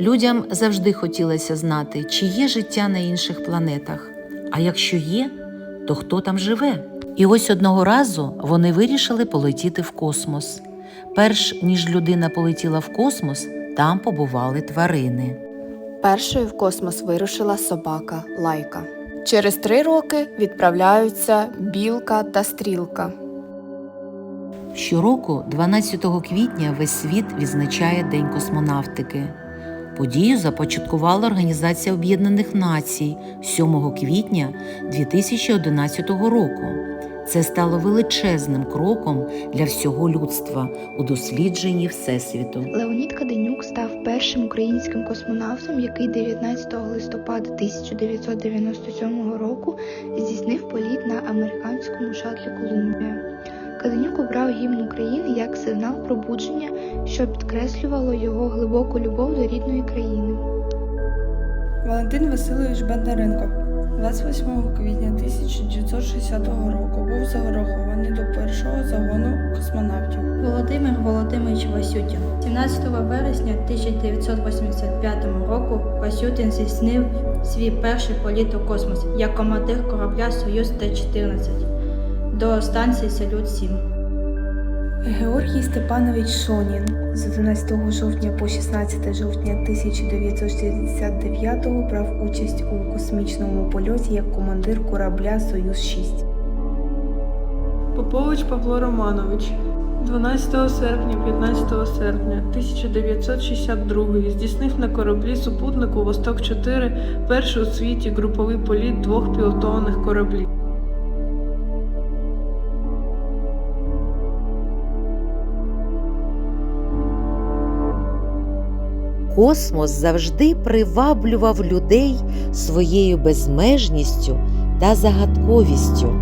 Людям завжди хотілося знати, чи є життя на інших планетах. А якщо є, то хто там живе? І ось одного разу вони вирішили полетіти в космос. Перш ніж людина полетіла в космос, там побували тварини. Першою в космос вирушила собака Лайка. Через три роки відправляються білка та стрілка. Щороку, 12 квітня, весь світ відзначає День космонавтики. Подію започаткувала Організація Об'єднаних Націй 7 квітня 2011 року. Це стало величезним кроком для всього людства у дослідженні Всесвіту. Леонід Каденюк став першим українським космонавтом, який 19 листопада 1997 року здійснив політ на американському шатлі Колумбія. Каденюк обрав гімн України як сигнал пробудження, що підкреслювало його глибоку любов до рідної країни. Валентин Васильович Бондаренко 28 квітня 1960 року був зарахований до першого загону космонавтів. Володимир Володимирович Васютін. 17 вересня 1985 року Васютін здійснив свій перший політ у космос як командир корабля Союз Т-14 до станції Салют-7. Георгій Степанович Шонін з 11 жовтня по 16 жовтня 1969 брав участь у космічному польоті як командир корабля Союз 6 Попович Павло Романович 12 серпня 15 серпня 1962 здійснив на кораблі супутнику Восток 4 перший у світі груповий політ двох пілотованих кораблів. Космос завжди приваблював людей своєю безмежністю та загадковістю.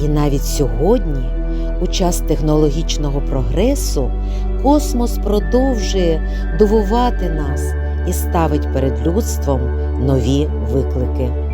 І навіть сьогодні, у час технологічного прогресу, космос продовжує дивувати нас і ставить перед людством нові виклики.